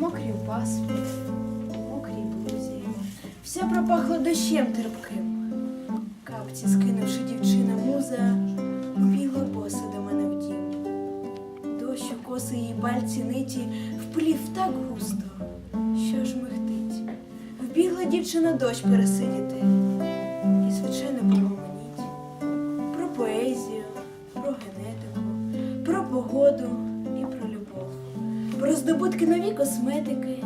мокрі пасмі, мокрі блузі. Все пропахло дощем терпким. Капці, скинувши дівчина муза, бігла боса до мене в дім. Дощ у коси її пальці ниті вплів так густо, що ж мигтить. Вбігла дівчина дощ пересидіти. І, звичайно, погомоніть про поезію, про генетику, про погоду про здобутки нові косметики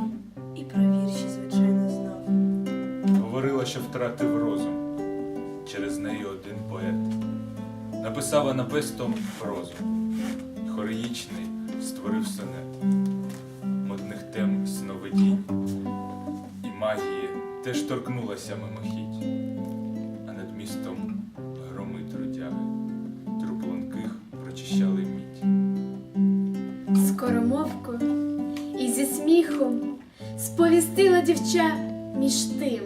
і про вірші, звичайно, знов. Говорила, що втратив розум. Через неї один поет. Написав анапестом прозу. Хореїчний створив сонет. Модних тем сновидінь. І магії теж торкнулася мимохідь. А над містом скоромовкою і зі сміхом сповістила дівча між тим,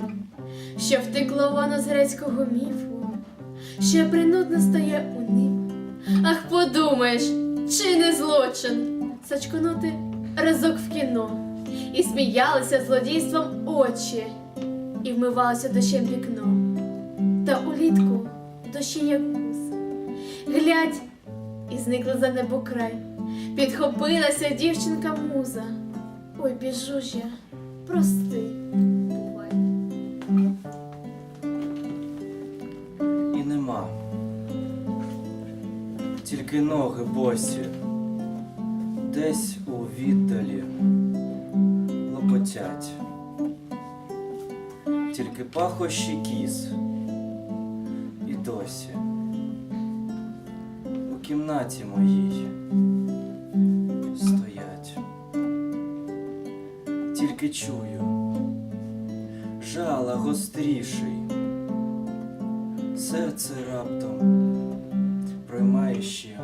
що втекло воно з грецького міфу, що принудно стає у ним. Ах, подумаєш, чи не злочин сачконути разок в кіно, і сміялися злодійством очі, і вмивалося дощем вікно, та улітку дощі як гуз. Глядь, і зникли за небо край. Підхопилася дівчинка муза. Ой, біжу ж я, прости, бувай. і нема. Тільки ноги босі, десь у віддалі лопотять. Тільки пахощі кіз і досі кімнаті моїй стоять. Тільки чую жала гостріший серце раптом приймає ще